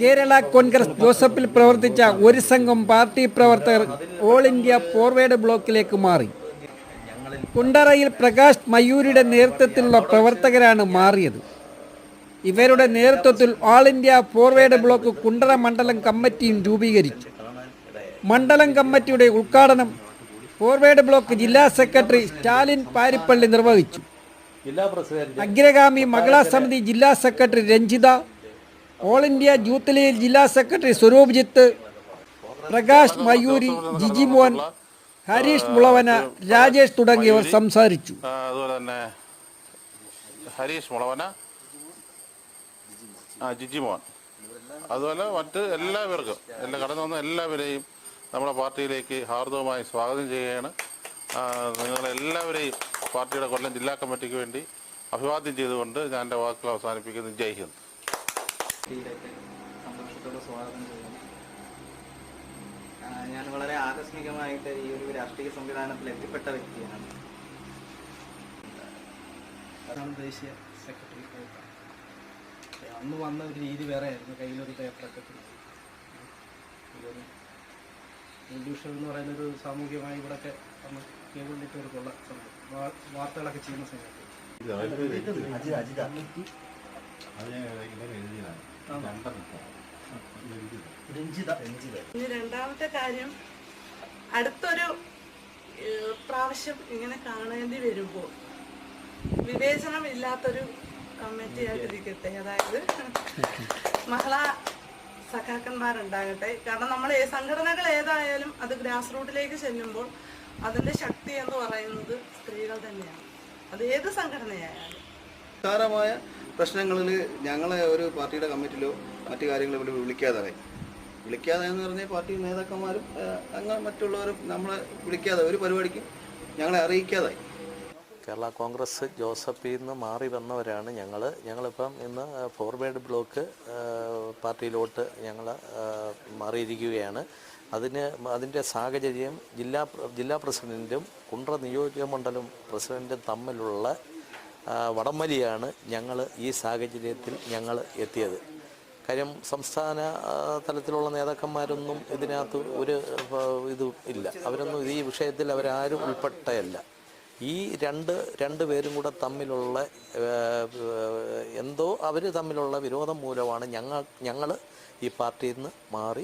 കേരള കോൺഗ്രസ് ജോസഫിൽ പ്രവർത്തിച്ച ഒരു സംഘം പാർട്ടി പ്രവർത്തകർ ഓൾ ഇന്ത്യ ഫോർവേഡ് ബ്ലോക്കിലേക്ക് മാറി. കുണ്ടറയിൽ പ്രകാശ് മയൂരിയുടെ നേതൃത്വത്തിലുള്ള പ്രവർത്തകരാണ് മാറിയത്. ഇവരുടെ നേതൃത്വത്തിൽ all India forward block Kundara മണ്ഡലം കമ്മിറ്റിയും രൂപീകരിച്ചു. മണ്ഡലം കമ്മിറ്റിയുടെ ഉദ്ഘാടനം ഫോർവേഡ് ബ്ലോക്ക് ജില്ലാ സെക്രട്ടറി സ്റ്റാലിൻ പാരിപ്പള്ളി നിർവഹിച്ചു. അഗ്രഗാമി മകളാ സമിതി ജില്ലാ secretary Ranjitha all India youth league ജില്ലാ സെക്രട്ടറി സ്വരൂപ് ജിത്ത് പ്രകാശ് മയൂരി ജിജിമോൻ ഹരീഷ് മുളവന രാജേഷ് തുടങ്ങിയവർ സംസാരിച്ചു. അതുപോലെ തന്നെ ഹരീഷ് മുളവന ആ ജിജിമോൻ അതുപോലെ മറ്റ് എല്ലാവർക്കും എല്ലാ കടന്നു വന്ന എല്ലാവരെയും നമ്മുടെ പാർട്ടിയിലേക്ക് ഹാർദവമായി സ്വാഗതം ചെയ്യുകയാണ്. നിങ്ങളെല്ലാവരെയും പാർട്ടിയുടെ കൊല്ലം ജില്ലാ കമ്മിറ്റിക്ക് വേണ്ടി അഭിവാദ്യം ചെയ്തുകൊണ്ട് ഞാൻ എന്റെ വാക്കുകൾ അവസാനിപ്പിക്കുന്നു. ജയ് ഹിന്ദ്. പാർട്ടിയിലേക്ക് സന്തോഷത്തോടെ സ്വാഗതം ചെയ്യുന്നു. ഞാൻ വളരെ ആകസ്മികമായിട്ട് ഈ ഒരു രാഷ്ട്രീയ സംവിധാനത്തിൽ എത്തിപ്പെട്ട വ്യക്തിയാണ്. അതാണ് ദേശീയ സെക്രട്ടറി അന്ന് വന്ന ഒരു രീതി വേറെ ആയിരുന്നു കയ്യിലൊരു പേപ്പറൊക്കെ ഇൻഡ്യൂഷൻ എന്ന് പറയുന്ന ഒരു സാമൂഹികമായി ഇവിടെയൊക്കെ അന്ന് കേബിൾ നെറ്റ്വർക്കുള്ള സംഭവം വാർത്തകളൊക്കെ ചെയ്യുന്ന സമയത്ത്. ഇനി രണ്ടാമത്തെ കാര്യം അടുത്തൊരു പ്രാവശ്യം ഇങ്ങനെ കാണേണ്ടി വരുമ്പോൾ വിവേചനമില്ലാത്തൊരു കമ്മിറ്റി ആയിട്ടിരിക്കട്ടെ അതായത് മഹിളാ സഖാക്കന്മാരുണ്ടാകട്ടെ. കാരണം നമ്മൾ സംഘടനകൾ ഏതായാലും അത് ഗ്രാസ് റൂട്ടിലേക്ക് ചെല്ലുമ്പോൾ അതിന്റെ ശക്തി എന്ന് പറയുന്നത് സ്ത്രീകൾ തന്നെയാണ്. അത് ഏത് സംഘടനയായാലും. പ്രശ്നങ്ങളിൽ ഞങ്ങളെ ഒരു പാർട്ടിയുടെ കമ്മിറ്റിയിലോ മറ്റു കാര്യങ്ങളോ ഇവിടെ വിളിക്കാതായി വിളിക്കാതെ എന്ന് പറഞ്ഞാൽ പാർട്ടി നേതാക്കന്മാരും അങ്ങനെ മറ്റുള്ളവരും നമ്മളെ വിളിക്കാതെ ഒരു പരിപാടിക്കും ഞങ്ങളെ അറിയിക്കാതായി കേരള കോൺഗ്രസ് ജോസഫിൽ നിന്ന് മാറി വന്നവരാണ് ഞങ്ങൾ ഞങ്ങളിപ്പം ഇന്ന് ഫോർവേഡ് ബ്ലോക്ക് പാർട്ടിയിലോട്ട് ഞങ്ങൾ മാറിയിരിക്കുകയാണ്. അതിന് അതിന്റെ സാഹചര്യം ജില്ലാ ജില്ലാ പ്രസിഡന്റും കുണ്ട്ര നിയോജക മണ്ഡലം പ്രസിഡന്റും തമ്മിലുള്ള വടംവലിയാണ് ഞങ്ങൾ ഈ സാഹചര്യത്തിൽ ഞങ്ങൾ എത്തിയത്. കാര്യം സംസ്ഥാന തലത്തിലുള്ള നേതാക്കന്മാരൊന്നും ഇതിനകത്ത് ഒരു ഇത് ഇല്ല. അവരൊന്നും ഈ വിഷയത്തിൽ അവരാരും ഉൾപ്പെട്ടയല്ല. ഈ രണ്ട് രണ്ട് പേരും കൂടെ തമ്മിലുള്ള എന്തോ അവർ തമ്മിലുള്ള വിരോധം മൂലമാണ് ഞങ്ങൾ ഞങ്ങൾ ഈ പാർട്ടിയിൽ നിന്ന് മാറി